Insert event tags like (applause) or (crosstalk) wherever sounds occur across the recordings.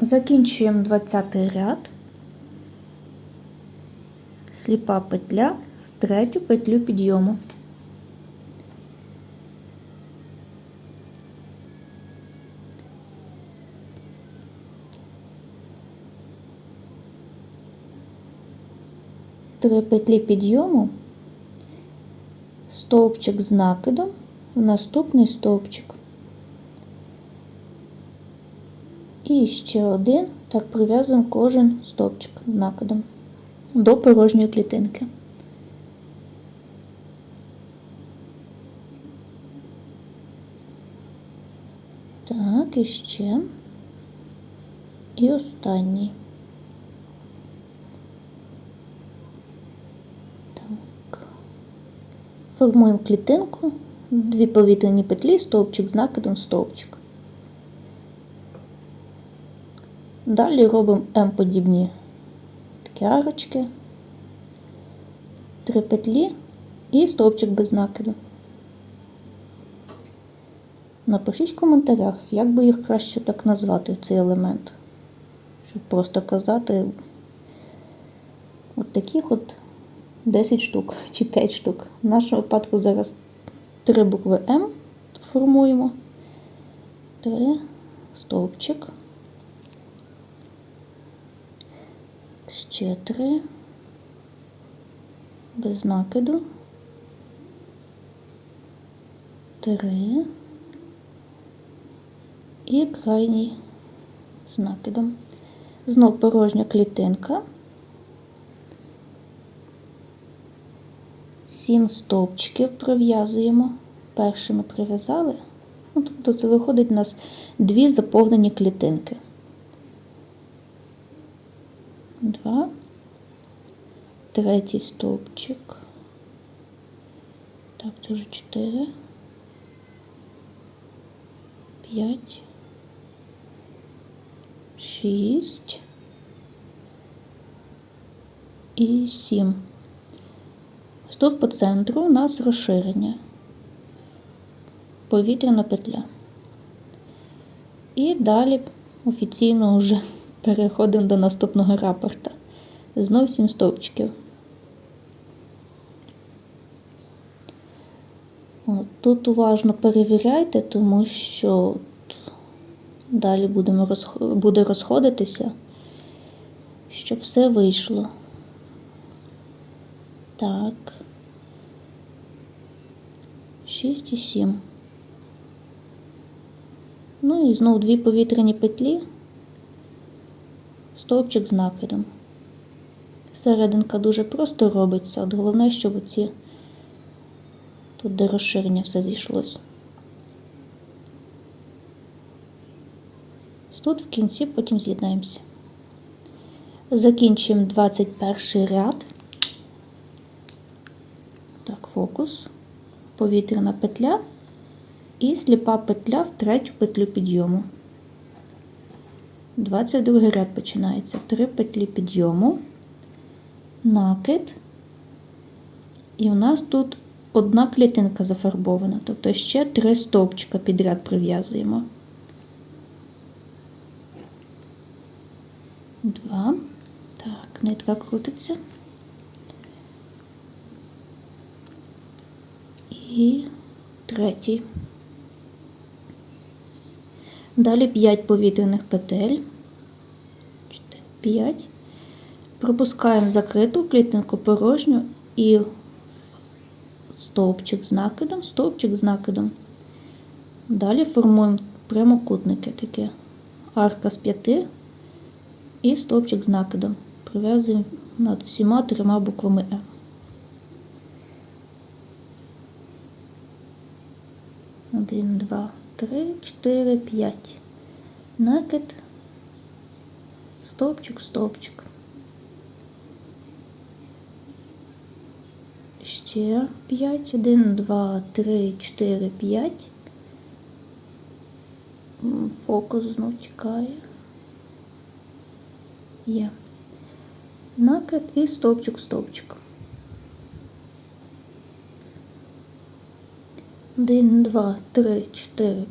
Закінчуємо 20 ряд, сліпа петля в третю петлю підйому. Три петлі підйому, стовпчик з накидом в наступний стовпчик. І ще один, так прив'язуємо кожен стовпчик з накидом до порожньої клітинки. Так, і ще. І останній. Так. Формуємо клітинку, дві повітряні петлі, стовпчик з накидом, стовпчик. Далі робимо М-подібні такі арочки, три петлі і стовпчик без накиду. Напишіть в коментарях, як би їх краще так назвати, цей елемент. Щоб просто казати от таких от 10 штук (laughs) чи 5 штук. В нашому випадку зараз три букви М формуємо. Три стовпчик. Ще три. Без накиду. Три. І крайній з накидом. Знов порожня клітинка. Сім стовпчиків пров'язуємо. Першими прив'язали. Ну, тобто це виходить у нас дві заповнені клітинки. Два. Третій стовпчик. Так, це вже чотири. П'ять. Шість. І сім. Ось тут по центру у нас розширення. Повітряна петля. І далі офіційно вже (laughs) переходимо до наступного рапорта. Знов 7 стовпчиків. Тут уважно перевіряйте, тому що далі будемо розх... буде розходитися, щоб все вийшло. Так. 6 і 7. Ну і знову дві повітряні петлі, стовпчик з накидом. Серединка дуже просто робиться, от головне, щоб оці тут до розширення все зійшлось. Тут в кінці потім з'єднаємося. Закінчуємо 21 ряд. Так, фокус, повітряна петля і сліпа петля в третю петлю підйому. 22 ряд починається. Три петлі підйому, накид, і в нас тут одна клітинка зафарбована, тобто ще три стовпчика підряд прив'язуємо. Два. Так, нитка крутиться. І третій. Далі 5 повітряних петель. 5. Пропускаємо закриту клітинку порожню і стовпчик з накидом, стовпчик з накидом. Далі формуємо прямокутники такі. Арка з 5 і стовпчик з накидом. Прив'язуємо над всіма трьома буквами М. Один, два, три, чотири, п'ять. Накид, стовпчик, стовпчик. Ще п'ять. Один, два, три, чотири, п'ять. Фокус знов тікає. Є. Накид і стовпчик, стовпчик. Один, два, три, чотири,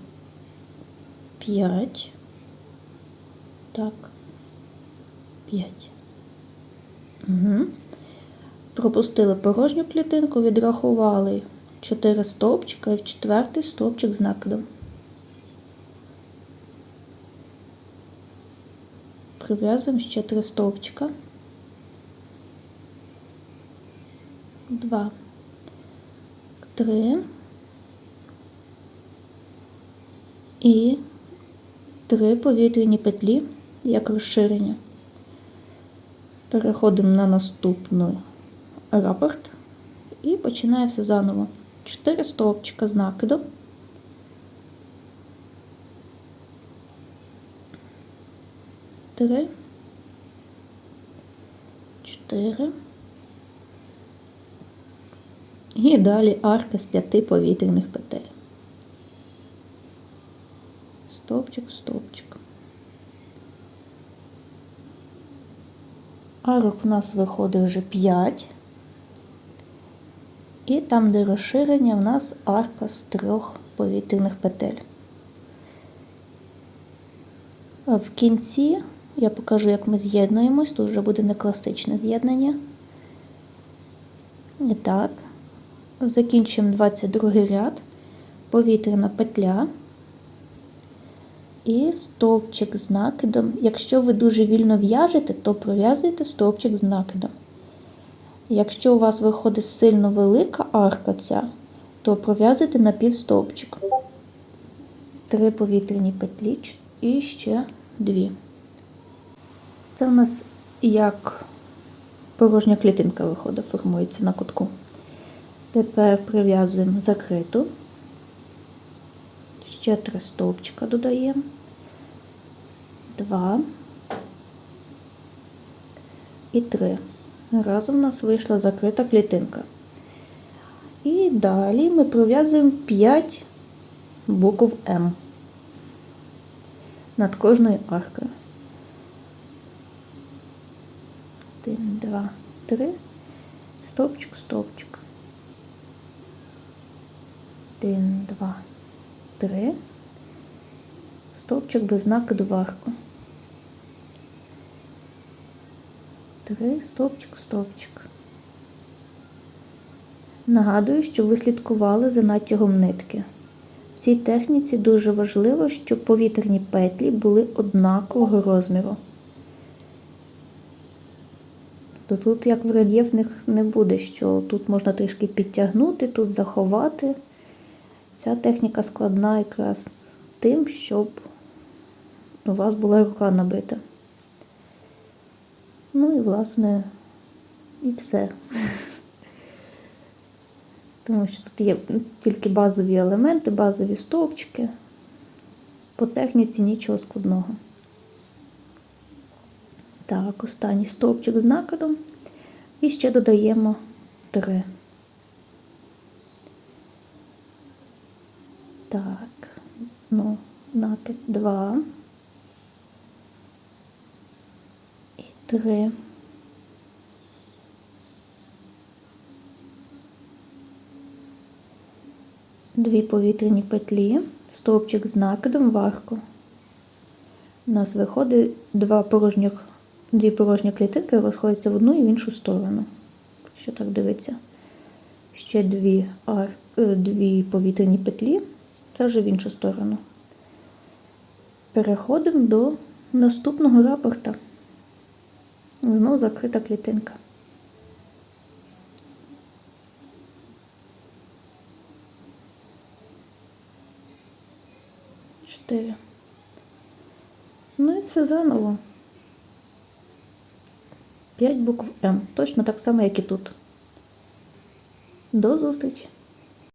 п'ять. Так. 5. Угу. Пропустили порожню клітинку, відрахували 4 стовпчика і в четвертий стовпчик з накидом. Прив'язуємо ще 3 стовпчика. 2, 3 і 3 повітряні петлі як розширення. Переходимо на наступний рапорт і починає все заново. 4 стовпчика з накидом. Три, чотири. І далі арка з п'яти повітряних петель. Стовпчик стовпчик. Арок у нас виходить вже 5. І там, де розширення, в нас арка з трьох повітряних петель. В кінці я покажу, як ми з'єднуємось, тут вже буде не класичне з'єднання. І так, закінчуємо 22 ряд, повітряна петля і стовпчик з накидом. Якщо ви дуже вільно в'яжете, то пров'язуйте стовпчик з накидом. Якщо у вас виходить сильно велика арка ця, то пров'язуйте на півстовпчик. Три повітряні петлі і ще дві. Це у нас як порожня клітинка виходить, формується на кутку. Тепер прив'язуємо закриту. Ще три стовпчика додаємо. Два і три. Разом у нас вийшла закрита клітинка. І далі ми пров'язуємо 5 букв М над кожною аркою. Один, два, три, стовпчик, стовпчик. Один, два, три. Стовпчик без накиду в арку. Три, стовпчик, стовпчик. Нагадую, що ви слідкували за натягом нитки. В цій техніці дуже важливо, щоб повітряні петлі були однакового розміру. То тут, як в рельєфних, не буде, що тут можна трішки підтягнути, тут заховати. Ця техніка складна якраз тим, щоб у вас була рука набита. Ну і, власне, і все. (laughs) Тому що тут є тільки базові елементи, базові стовпчики. По техніці нічого складного. Так, останній стовпчик з накидом. І ще додаємо 3. Так, ну, накид 2. Три. Дві повітряні петлі, стовпчик з накидом в арку. У нас виходить два порожніх, дві порожні клітинки розходяться в одну і в іншу сторону. Що так дивиться? Ще дві, ар, е, дві повітряні петлі, це вже в іншу сторону. Переходимо до наступного рапорта. Знову закрита клітинка. Чотири. Ну і все заново. П'ять букв М. Точно так само, як і тут. До зустрічі!